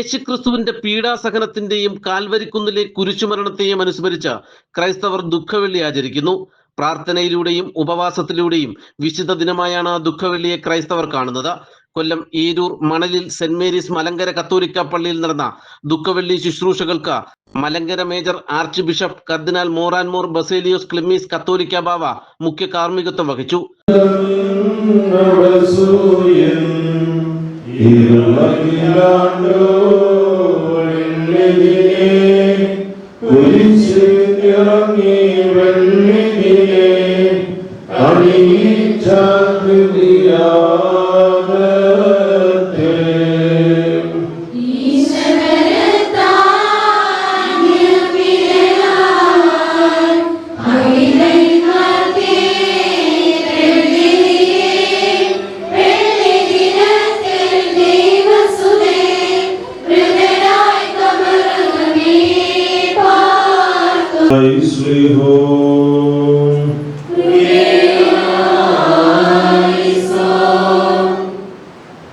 യേശുക്രിസ്തുവിന്റെ പീഡാസഹനത്തിന്റെയും കാൽവരിക്കുന്നിലെ കുരിശുമരണത്തെയും അനുസ്മരിച്ച ക്രൈസ്തവർ ദുഃഖവെള്ളി ആചരിക്കുന്നു. പ്രാർത്ഥനയിലൂടെയും ഉപവാസത്തിലൂടെയും വിശുദ്ധ ദിനമായാണ് ദുഃഖവെള്ളിയെ ക്രൈസ്തവർ കാണുന്നത്. കൊല്ലം ഏരൂർ മണലിൽ സെന്റ് മേരീസ് മലങ്കര കത്തോലിക്ക പള്ളിയിൽ നടന്ന ദുഃഖവെള്ളി ശുശ്രൂഷകൾക്ക് Malankara major archbishop cardinal Moran Mor Baselios Cleemis കത്തോലിക്ക ബാവ മുഖ്യ കാർമ്മികത്വം വഹിച്ചു. വെള്ളിതിനെ കുരിശിറങ്ങി വെള്ളിതിനെ അണിയിച്ച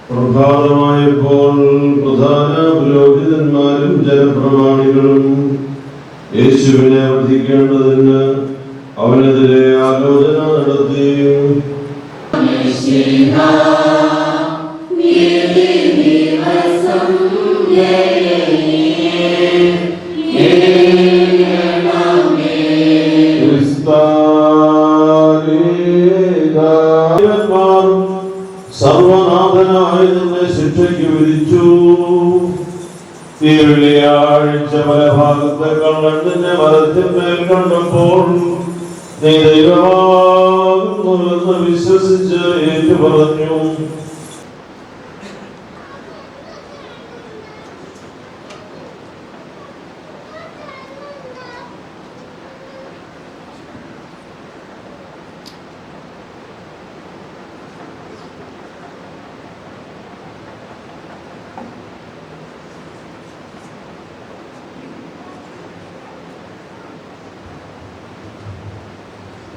പ്രഭാതമായപ്പോൾ പ്രധാന പുരോഹിതന്മാരും ജനപ്രമാണികളും യേശുവിനെ വധിക്കേണ്ടതിന് അവനെതിരെ ആലോചന നടത്തി. സർവനാഥനായ നിന്നെ ശിക്ഷയ്ക്ക് വിധിച്ചു. ഈ വെള്ളിയാഴ്ച പല ഭാഗത്തെ കള്ളണ്ടിന്റെ മരത്തിന്മേൽ കണ്ടപ്പോൾ നീ ദൈവമാകുന്നുവെന്ന് വിശ്വസിച്ച് ഏറ്റു പറഞ്ഞു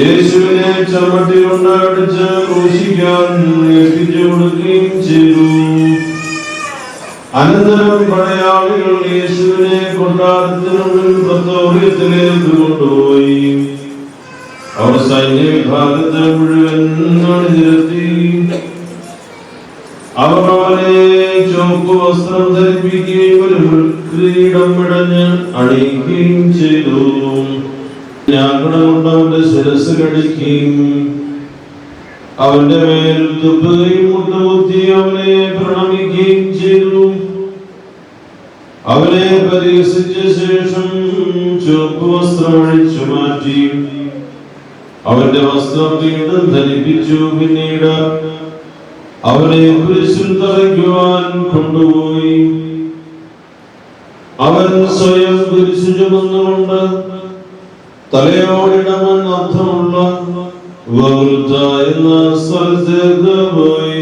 യേശുവിനെ ചമ്മട്ടി കൊണ്ടടിച്ച് ക്രൂശിക്കാൻ എത്തിച്ചു കൊടുക്കുകയും ചെയ്തു. അനന്തരം പടയാളികൾ യേശുവിനെ കൊണ്ടാടത്തിനുള്ളിൽ പ്രത്തോറിയത്തിലേക്ക് കൊണ്ടുപോയി. അവർ സൈന്യ വിഭാഗത്തെ മുഴുവൻ അണിനിരത്തി അവന്റെ മേൽ തുപ്പുകയും മുട്ടുകുത്തി അവനെ പ്രണമിക്കുകയും ചെയ്തു. അവനെ പരിഹസിച്ച ശേഷം ചുവപ്പ് വസ്ത്രം അഴിച്ചു മാറ്റി. അവന്റെ വസ്ത്രം വീണ്ടും ധരിപ്പിച്ചു. പിന്നീട് അവനെ കുരിശിൽ തറയ്ക്കുവാൻ കൊണ്ടുപോയി. അവൻ സ്വയം കുരിശു ചുമന്നുകൊണ്ട് തലയോടിടമെന്ന് അർത്ഥമുള്ള വകുൽത്ത എന്ന സ്ഥലത്തേക്ക് പോയി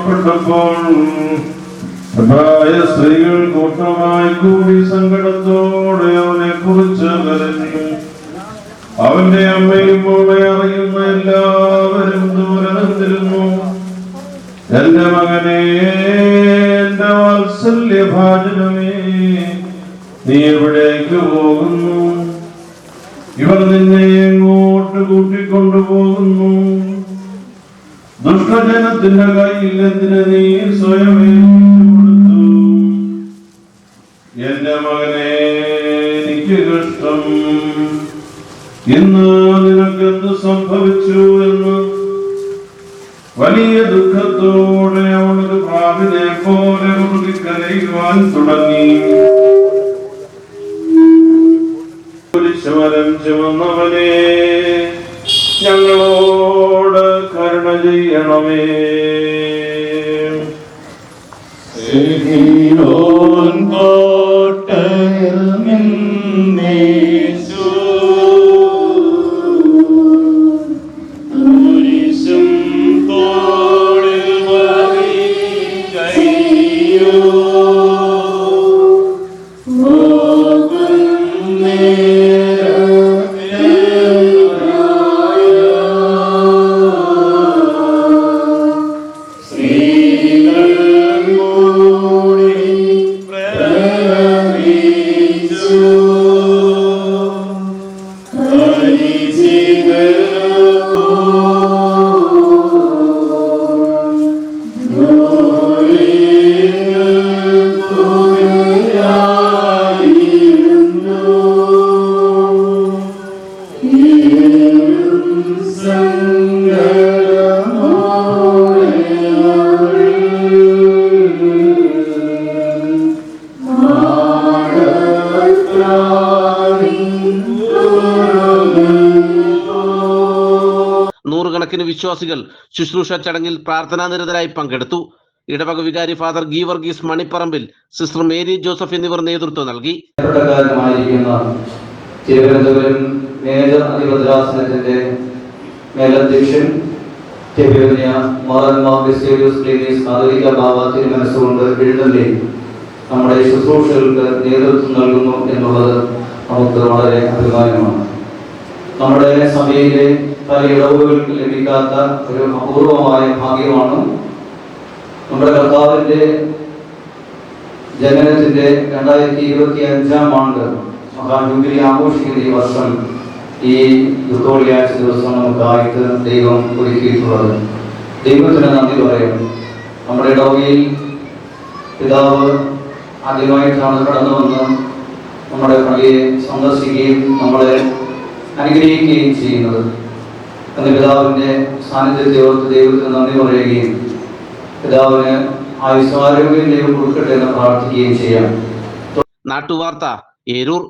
മരച്ചി പ്രായ സ്ത്രീകൾ കൂട്ടമായി കൂടി സങ്കടത്തോടെ അവനെ കുറിച്ച് കരഞ്ഞു അവന്റെ അമ്മയും മോളെ അറിയുന്ന എല്ലാവരും ദൂരെ നിന്നിരുന്നു എന്റെ മകനെ എന്റെ വാത്സല്യ ഭാജനമേ നീ എവിടേക്ക് പോകുന്നു? ഇവർ നിന്നെ എങ്ങോട്ട് കൂട്ടിക്കൊണ്ടുപോകുന്നു? ദുഷ്ടജനത്തിന്റെ കയ്യിൽ നീ സ്വയം കൊടുത്തു എന്റെ മകനെ എനിക്ക് കഷ്ടം. ഇന്ന് നിനക്കെന്ത് സംഭവിച്ചു എന്ന്? വലിയ ദുഃഖത്തോടെ അവളൊരു പ്രാവിനെ പോലെ ഉറുകിക്കരയുവാൻ തുടങ്ങി. കുരിശുമരം ചുമന്നവനെ ചെയ്യണമേ നൂറുകണക്കിന് വിശ്വാസികൾ ശുശ്രൂഷ ചടങ്ങിൽ പ്രാർത്ഥനാ നിരതരായി പങ്കെടുത്തു. ഇടവക വികാരി father Geevarghese Manipparambil sister Mary Joseph എന്നിവർ നേതൃത്വം നൽകി. നമ്മുടെ ശുശ്രൂഷകൾക്ക് നേതൃത്വം നൽകുന്നു എന്നുള്ളത് നമുക്ക് വളരെ അഭിമാനമാണ്. നമ്മുടെ സഭയിലെ പല ഇടവുകൾക്ക് ലഭിക്കാത്ത ഒരു അപൂർവമായ ഭാഗ്യമാണ് നമ്മുടെ കർത്താവിന്റെ ജനനത്തിന്റെ രണ്ടായിരത്തി ഇരുപത്തി അഞ്ചാം ആണ്ട് മഹാജൂബിലി ആഘോഷിക്കുന്ന ഈ വർഷം ഈ ദുഃഖവെള്ളിയാഴ്ച ദിവസം നമുക്കായിട്ട് ദൈവം ഒരുക്കിയിട്ടുള്ളത്. ദൈവത്തിന് നന്ദി പറയും. നമ്മുടെ ഇടവകയിൽ പിതാവ് ആദ്യമായിട്ടാണ് കടന്നു വന്ന് നമ്മുടെ പള്ളിയെ സന്ദർശിക്കുകയും നമ്മളെ അനുഗ്രഹിക്കുകയും ചെയ്യുന്നത്. അന്ന് പിതാവിന്റെ സാന്നിധ്യത്തെ ഓർത്ത് ദൈവത്തിന് നന്ദി പറയുകയും പിതാവിന് ആയുസ്സാരോഗ്യം ദൈവം കൊടുക്കട്ടെ എന്ന് പ്രാർത്ഥിക്കുകയും ചെയ്യാം. നാട്ടുവാർത്ത ഏരൂർ